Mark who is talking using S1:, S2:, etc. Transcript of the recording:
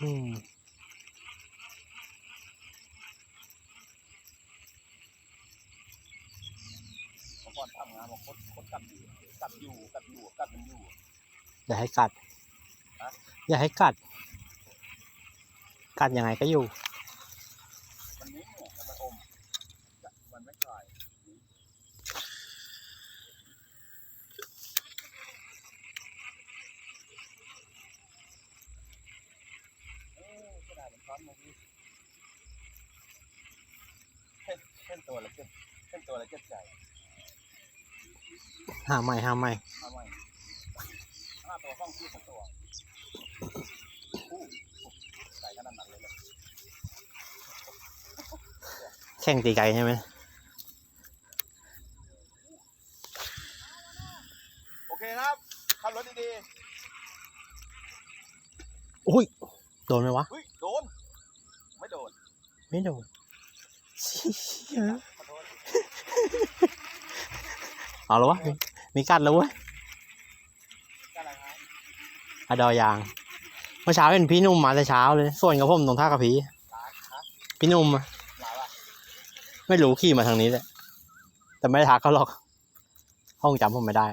S1: อืม
S2: เมื่อก่อนทำงานมาโคตรโคตรกัดอยู่กัดอยู่กัดอยู่กัดมันอยู่
S1: อย่าให้กัด
S2: ฮะ
S1: อย่าให้กัด กัดยังไงก็อยู่
S2: มันนิ่งเนี่ยแล้วมันอมจะมันไม่คลายเออขนาดมันช้ อนมาดิเส้นตัวละเจ็ดเส้นตัวละเจ็ดใจ
S1: หาใหม่หาใหม่
S2: ทำไมห้าตัวห้องที่สักตัวใส่ขนาดนั้นเลยเลย
S1: แข่งตีไก่ใช่ไหม
S2: โอเคครับขับรถดีๆ
S1: อุ้ยโดนไหมวะ
S2: เฮ้ย ไม่โดน
S1: เชี่ย
S2: ขอโทษ
S1: เอาแล้ววะ มีกัดแล้วเว้ย
S2: อะไรครับ
S1: อะดอยาง เมื่อเช้าเห็นพี่นุ่มมาแต่เช้าเลย ส่วนกับผมตรงท่ากระพีพี่นุ่มอะไม่รู้ขี่มาทางนี้แหละแต่ไม่ได้ทักเขาหรอก ห้องจำผมไม่ได้